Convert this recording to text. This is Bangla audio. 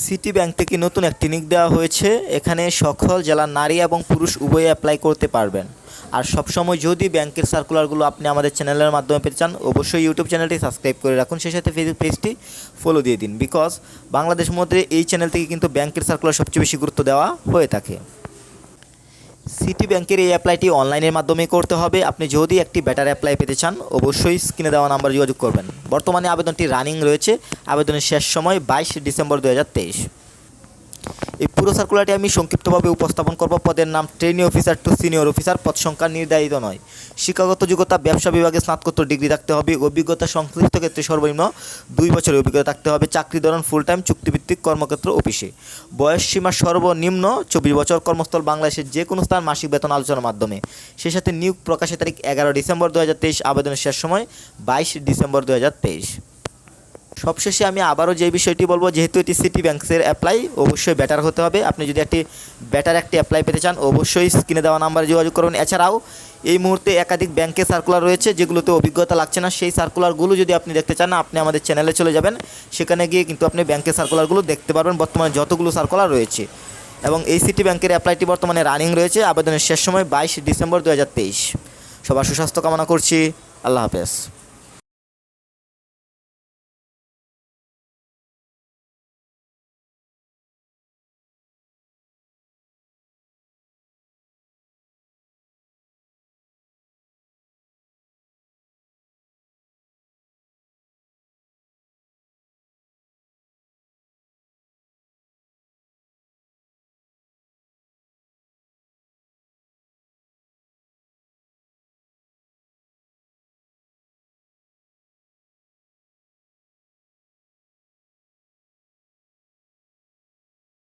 সিটি ব্যাংক থেকে নতুন এক ক্লিনিক দেওয়া হয়েছে। এখানে সকল জেলার নারী এবং পুরুষ উভয়ে অ্যাপ্লাই করতে পারবেন। আর সবসময় যদি ব্যাংকের সার্কুলারগুলো আপনি আমাদের চ্যানেলের মাধ্যমে পেতে চান, অবশ্যই ইউটিউব চ্যানেলটি সাবস্ক্রাইব করে রাখুন। সেই সাথে ফেসবুক পেজটি ফলো দিয়ে দিন। বিকজ বাংলাদেশ মধ্যে এই চ্যানেল থেকে কিন্তু ব্যাংকের সার্কুলার সবচেয়ে বেশি গুরুত্ব দেওয়া হয়ে থাকে। সিটি ব্যাংকের এই অ্যাপ্লাইটি অনলাইনের মাধ্যমে করতে হবে। আপনি যদি একটি ব্যাটার অ্যাপ্লাই পেতে চান, অবশ্যই স্ক্রিনে দেওয়া নাম্বার যোগাযোগ করবেন। বর্তমানে আবেদনটি রানিং রয়েছে। আবেদনের শেষ সময় বাইশ ডিসেম্বর দু হাজার তেইশ। এই পুরো সার্কুলারটি আমি সংক্ষিপ্তভাবে উপস্থাপন করব। পদের নাম trainee officer to senior officer পদ সংখ্যা নির্ধারিত নয়। শিক্ষাগত যোগ্যতা, ব্যবসা বিভাগে স্নাতকোত্তর ডিগ্রি থাকতে হবে। অভিজ্ঞতা সংশ্লিষ্ট ক্ষেত্রে সর্বনিম্ন দুই বছরের অভিজ্ঞতা থাকতে হবে। চাকরি ধরন ফুল টাইম চুক্তিভিত্তিক কর্মক্ষেত্র অফিসে বয়স সীমা সর্বনিম্ন চব্বিশ বছর। কর্মস্থল বাংলাদেশের যে কোনো স্থান মাসিক বেতন আলোচনার মাধ্যমে। সেই সাথে নিয়োগ প্রকাশের তারিখ এগারো ডিসেম্বর দু হাজার তেইশ। আবেদনের শেষ সময় বাইশ ডিসেম্বর দু হাজার তেইশ। সবশেষে আমি আবারও যে বিষয়টি বলব, যেহেতু এটি সিটি ব্যাংকের অ্যাপ্লাই অবশ্যই বেটার হতে হবে। আপনি যদি একটি ব্যাটার একটি অ্যাপ্লাই পেতে চান, অবশ্যই স্ক্রিনে দেওয়া নাম্বারে যোগাযোগ করবেন এছাড়াও, এই মুহূর্তে একাধিক ব্যাংকের সার্কুলার রয়েছে, যেগুলোতে অভিজ্ঞতা লাগছে না। সেই সার্কুলারগুলো যদি আপনি দেখতে চান, আপনি আমাদের চ্যানেলে চলে যাবেন। সেখানে গিয়ে কিন্তু আপনি ব্যাংকের সার্কুলারগুলো দেখতে পারবেন। বর্তমানে যতগুলো সার্কুলার রয়েছে। এবং এই সিটি ব্যাংকের অ্যাপ্লাইটি বর্তমানে রানিং রয়েছে। আবেদনের শেষ সময় বাইশ ডিসেম্বর দু হাজার তেইশ। সবার সুস্বাস্থ্য কামনা করছি। আল্লাহ হাফেজ।